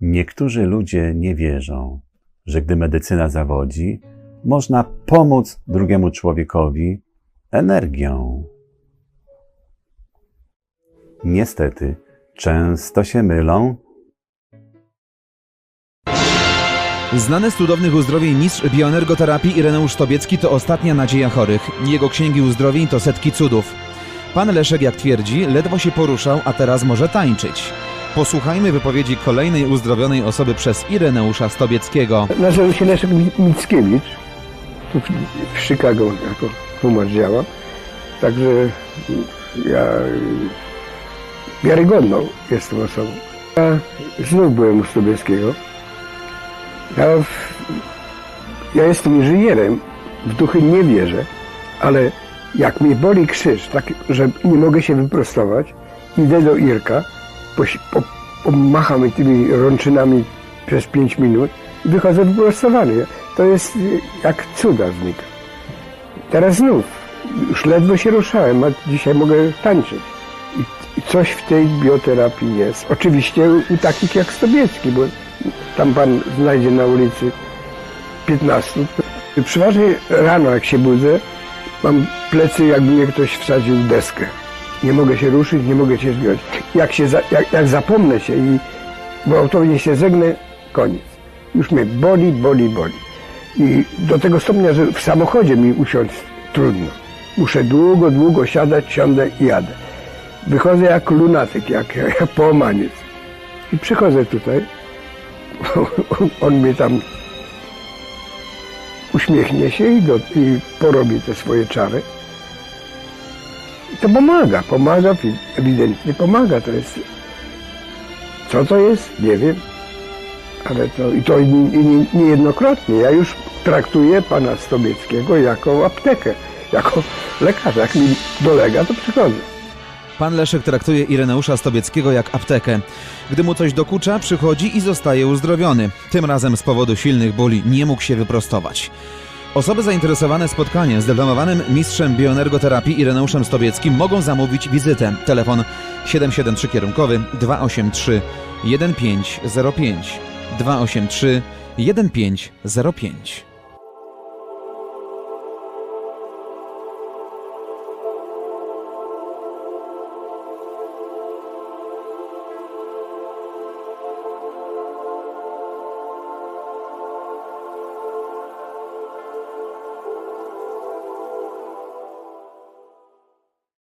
Niektórzy ludzie nie wierzą, że gdy medycyna zawodzi, można pomóc drugiemu człowiekowi energią. Niestety, często się mylą Znany z cudownych uzdrowień mistrz bioenergoterapii Ireneusz Tobiecki to ostatnia nadzieja chorych. Jego księgi uzdrowień to setki cudów. Pan Leszek, jak twierdzi, ledwo się poruszał, a teraz może tańczyć. Posłuchajmy wypowiedzi kolejnej uzdrowionej osoby przez Ireneusza Stobieckiego. Nazywam się Leszek Mi- Mickiewicz. Tu w, Chicago jako tłumacz działam. Także ja wiarygodną jestem osobą. Ja znów byłem u Stobieckiego. Ja, ja jestem inżynierem, w duchy nie wierzę, ale jak mnie boli krzyż, tak, że nie mogę się wyprostować, idę do Irka, pomacham mi tymi rączynami przez 5 minut i wychodzę wyprostowany. To jest jak cuda znika. Teraz znów, już ledwo się ruszałem, a dzisiaj mogę tańczyć. I, coś w tej bioterapii jest. Oczywiście u takich jak Stobiecki, bo tam pan znajdzie na ulicy 15. Przeważnie rano jak się budzę, mam plecy jakby mnie ktoś wsadził w deskę. Nie mogę się ruszyć, nie mogę się zgiąć. Jak, się za, jak, jak zapomnę się i gwałtownie się zegnę, koniec. Już mnie boli, boli, boli. I do tego stopnia, że w samochodzie mi usiąść trudno. Muszę długo, długo siadać, siądę i jadę. Wychodzę jak lunatyk, jak, jak połamaniec. I przychodzę tutaj. On mnie tam uśmiechnie się i, do, i porobi te swoje czary. I to pomaga, pomaga, ewidentnie pomaga. To jest. Co to jest? Nie wiem. Ale to i to nie- nie- niejednokrotnie. Ja już traktuję pana Stobieckiego jako aptekę, jako lekarza. Jak mi dolega, to przychodzę. Pan Leszek traktuje Ireneusza Stobieckiego jak aptekę. Gdy mu coś dokucza, przychodzi i zostaje uzdrowiony. Tym razem z powodu silnych bóli nie mógł się wyprostować. Osoby zainteresowane spotkaniem z dyplomowanym mistrzem bioenergoterapii Ireneuszem Stobieckim mogą zamówić wizytę. Telefon 773 kierunkowy 283 1505 283 1505